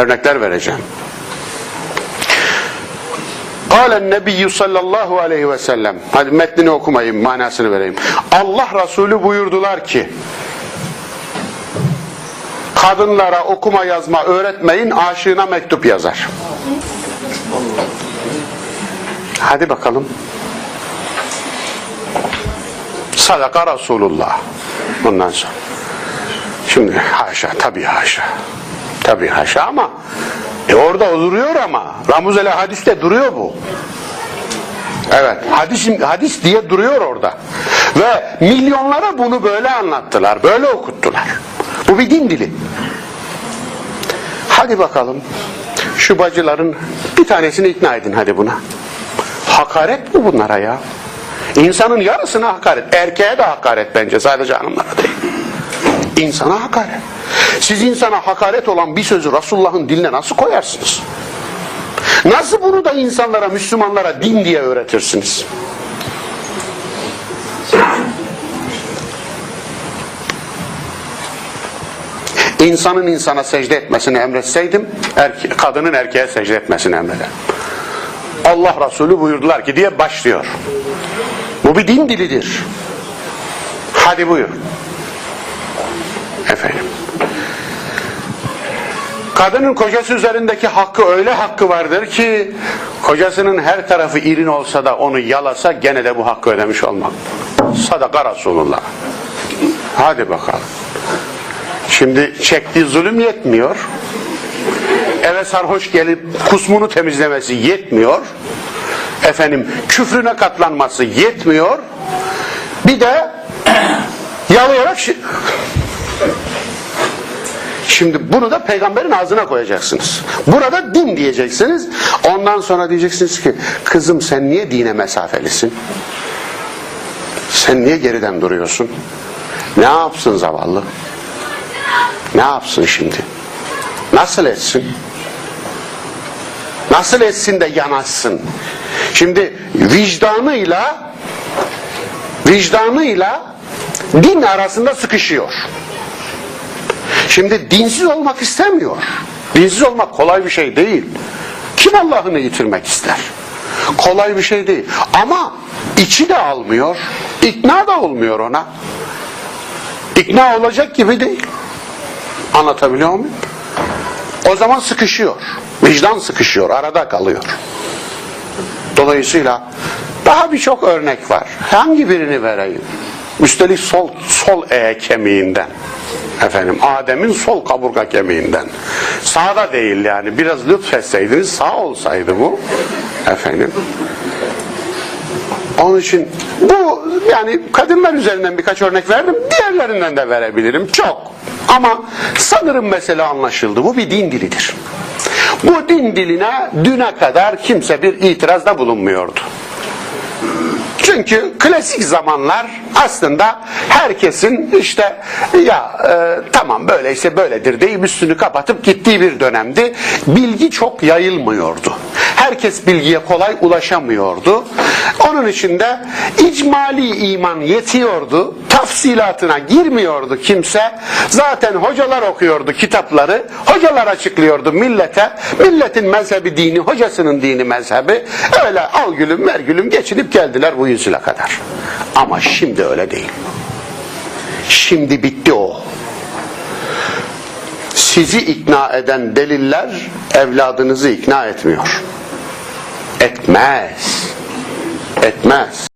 Örnekler vereceğim. Kâlen nebiyyü sallallahu aleyhi ve sellem. Hadi metnini okumayayım, manasını vereyim. Allah Resulü buyurdular ki, kadınlara okuma yazma öğretmeyin, aşığına mektup yazar. Hadi bakalım. Sadaka Resulullah. Bundan sonra. Şimdi haşa, tabii haşa. Tabii haşa ama e orada duruyor ama Ramuzele hadiste duruyor bu. Evet, hadis, hadis diye duruyor orada. Ve milyonlara bunu böyle anlattılar, böyle okuttular. Bu bir din dili. Hadi bakalım, şu bacıların bir tanesini ikna edin hadi buna. Hakaret mi bunlara ya? İnsanın yarısına hakaret, erkeğe de hakaret bence sadece hanımlara değil. İnsana hakaret. Siz insana hakaret olan bir sözü Resulullah'ın diline nasıl koyarsınız? Nasıl bunu da insanlara, Müslümanlara din diye öğretirsiniz? İnsanın insana secde etmesini emretseydim, erke kadının erkeğe secde etmesini emrederim. Allah Resulü buyurdular ki diye başlıyor. Bu bir din dilidir. Hadi buyur. Efendim. Kadının kocası üzerindeki hakkı öyle hakkı vardır ki kocasının her tarafı irin olsa da onu yalasa gene de bu hakkı ödemiş olmak. Sadaka Resulullah. Hadi bakalım. Şimdi çektiği zulüm yetmiyor. Eve sarhoş gelip kusmunu temizlemesi yetmiyor. Efendim küfrüne katlanması yetmiyor. Bir de yalayarak Şimdi bunu da peygamberin ağzına koyacaksınız. Burada din diyeceksiniz. Ondan sonra diyeceksiniz ki kızım sen niye dine mesafelisin? Sen niye geriden duruyorsun? Ne yapsın zavallı? Ne yapsın şimdi? Nasıl etsin? Nasıl etsin de yanaşsın? Şimdi vicdanıyla vicdanıyla din arasında sıkışıyor. Şimdi dinsiz olmak istemiyor. Dinsiz olmak kolay bir şey değil. Kim Allah'ını yitirmek ister? Kolay bir şey değil. Ama içi de almıyor. ikna da olmuyor ona. İkna olacak gibi değil. Anlatabiliyor muyum? O zaman sıkışıyor. Vicdan sıkışıyor. Arada kalıyor. Dolayısıyla daha birçok örnek var. Hangi birini vereyim? Üstelik sol sol e kemiğinden. Efendim Adem'in sol kaburga kemiğinden. Sağda değil yani. Biraz lütfetseydiniz sağ olsaydı bu. Efendim. Onun için bu yani kadınlar üzerinden birkaç örnek verdim. Diğerlerinden de verebilirim. Çok. Ama sanırım mesele anlaşıldı. Bu bir din dilidir. Bu din diline düne kadar kimse bir itirazda bulunmuyordu. Çünkü klasik zamanlar aslında herkesin işte ya e, tamam böyleyse böyledir deyip üstünü kapatıp gittiği bir dönemdi. Bilgi çok yayılmıyordu. Herkes bilgiye kolay ulaşamıyordu. Onun için de icmali iman yetiyordu. Tafsilatına girmiyordu kimse. Zaten hocalar okuyordu kitapları. Hocalar açıklıyordu millete. Milletin mezhebi dini, hocasının dini mezhebi. Öyle al gülüm ver gülüm geçinip geldiler bu yüzyıla kadar. Ama şimdi öyle değil. Şimdi bitti o. Sizi ikna eden deliller evladınızı ikna etmiyor. Etmez. Etmez.